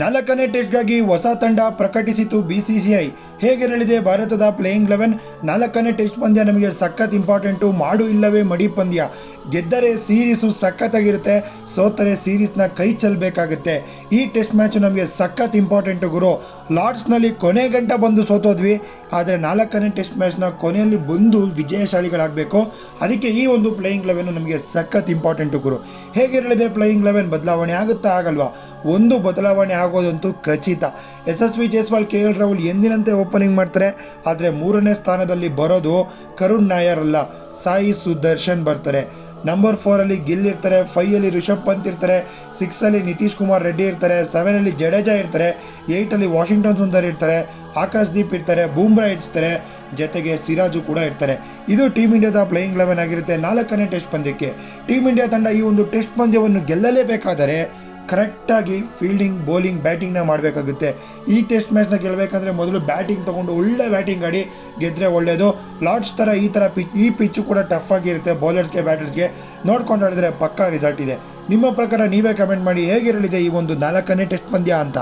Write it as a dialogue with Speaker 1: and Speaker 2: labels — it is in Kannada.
Speaker 1: ನಾಲ್ಕನೇ ಟೆಸ್ಟ್ಗಾಗಿ ಹೊಸ ತಂಡ ಪ್ರಕಟಿಸಿತು ಬಿಸಿಸಿಐ. ಹೇಗಿರಲಿದೆ ಭಾರತದ ಪ್ಲೇಯಿಂಗ್ ಲೆವೆನ್? ನಾಲ್ಕನೇ ಟೆಸ್ಟ್ ಪಂದ್ಯ ನಮಗೆ ಸಖತ್ ಇಂಪಾರ್ಟೆಂಟು, ಮಾಡು ಇಲ್ಲವೇ ಮಡಿ ಪಂದ್ಯ. ಗೆದ್ದರೆ ಸೀರೀಸು ಸಖತ್ತಾಗಿರುತ್ತೆ, ಸೋತರೆ ಸೀರೀಸ್ನ ಕೈ ಚೆಲ್ಲಬೇಕಾಗುತ್ತೆ ಈ ಟೆಸ್ಟ್ ಮ್ಯಾಚು ನಮಗೆ ಸಖತ್ ಇಂಪಾರ್ಟೆಂಟು ಗುರು. ಲಾರ್ಡ್ಸ್ನಲ್ಲಿ ಕೊನೆ ಗಂಟ ಬಂದು ಸೋತೋದ್ವಿ. ಆದರೆ ನಾಲ್ಕನೇ ಟೆಸ್ಟ್ ಮ್ಯಾಚ್ನ ಕೊನೆಯಲ್ಲಿ ಬಂದು ವಿಜಯಶಾಲಿಗಳಾಗಬೇಕು. ಅದಕ್ಕೆ ಈ ಒಂದು ಪ್ಲೇಯಿಂಗ್ ಲೆವೆನ್ ನಮಗೆ ಸಖತ್ ಇಂಪಾರ್ಟೆಂಟು ಗುರು. ಹೇಗಿರಲಿದೆ ಪ್ಲೇಯಿಂಗ್ ಲೆವೆನ್? ಬದಲಾವಣೆ ಆಗುತ್ತಾ ಆಗಲ್ವಾ? ಒಂದು ಬದಲಾವಣೆ ಆಗೋದಂತೂ ಖಚಿತ. ಯಶಸ್ವಿ ಜೈಸ್ವಾಲ್, ಕೆ ಎಲ್ ರಾಹುಲ್ ಎಂದಿನಂತೆ ಓಪನಿಂಗ್ ಮಾಡ್ತಾರೆ. ಆದರೆ ಮೂರನೇ ಸ್ಥಾನದಲ್ಲಿ ಬರೋದು ಕರುಣ್ ನಾಯರ್ ಅಲ್ಲ. ಸಾಯಿ ಸುದರ್ಶನ್ ಬರ್ತಾರೆ. ನಂಬರ್ ಫೋರಲ್ಲಿ ಗಿಲ್ ಇರ್ತಾರೆ ಫೈಯಲ್ಲಿ ರಿಷಬ್ ಪಂತ್ ಇರ್ತಾರೆ ಸಿಕ್ಸಲ್ಲಿ ನಿತೀಶ್ ಕುಮಾರ್ ರೆಡ್ಡಿ ಇರ್ತಾರೆ ಸೆವೆನಲ್ಲಿ ಜಡೇಜಾ ಇರ್ತಾರೆ ಏಯ್ಟಲ್ಲಿ ವಾಷಿಂಗ್ಟನ್ ಸುಂದರ್ ಇರ್ತಾರೆ ಆಕಾಶ್ ದೀಪ್ ಇರ್ತಾರೆ, ಬೂಮ್ರಾ ಇರ್ತಾರೆ, ಜೊತೆಗೆ ಸಿರಾಜು ಕೂಡ ಇರ್ತಾರೆ. ಇದು ಟೀಮ್ ಇಂಡಿಯಾದ ಪ್ಲೇಯಿಂಗ್ ಲೆವೆನ್ ಆಗಿರುತ್ತೆ ನಾಲ್ಕನೇ ಟೆಸ್ಟ್ ಪಂದ್ಯಕ್ಕೆ. ಟೀಮ್ ಇಂಡಿಯಾ ತಂಡ ಈ ಒಂದು ಟೆಸ್ಟ್ ಪಂದ್ಯವನ್ನು ಗೆಲ್ಲಲೇಬೇಕಾದರೆ ಕರೆಕ್ಟಾಗಿ ಫೀಲ್ಡಿಂಗ್ ಬೌಲಿಂಗ್ ಬ್ಯಾಟಿಂಗ್ನ ಮಾಡಬೇಕಾಗುತ್ತೆ. ಈ ಟೆಸ್ಟ್ ಮ್ಯಾಚ್ನ ಗೆಲ್ಲಬೇಕಂದ್ರೆ ಮೊದಲು ಬ್ಯಾಟಿಂಗ್ ತೊಗೊಂಡು ಒಳ್ಳೆ ಬ್ಯಾಟಿಂಗ್ ಆಡಿ ಗೆದ್ದರೆ ಒಳ್ಳೆಯದು ಲಾರ್ಡ್ಸ್ ಥರ ಈ ಥರ ಪಿಚ್ ಈ ಪಿಚ್ಚು ಕೂಡ ಟಫ್ ಆಗಿರುತ್ತೆ ಬೌಲರ್ಸ್ಗೆ ಬ್ಯಾಟರ್ಸ್ಗೆ ನೋಡ್ಕೊಂಡು ಆಡಿದ್ರೆ ಪಕ್ಕಾ ರಿಸಲ್ಟ್ ಇದೆ. ನಿಮ್ಮ ಪ್ರಕಾರ ನೀವೇ ಕಮೆಂಟ್ ಮಾಡಿ ಹೇಗಿರಲಿದೆ ಈ ಒಂದು ನಾಲ್ಕನೇ ಟೆಸ್ಟ್ ಪಂದ್ಯ ಅಂತ?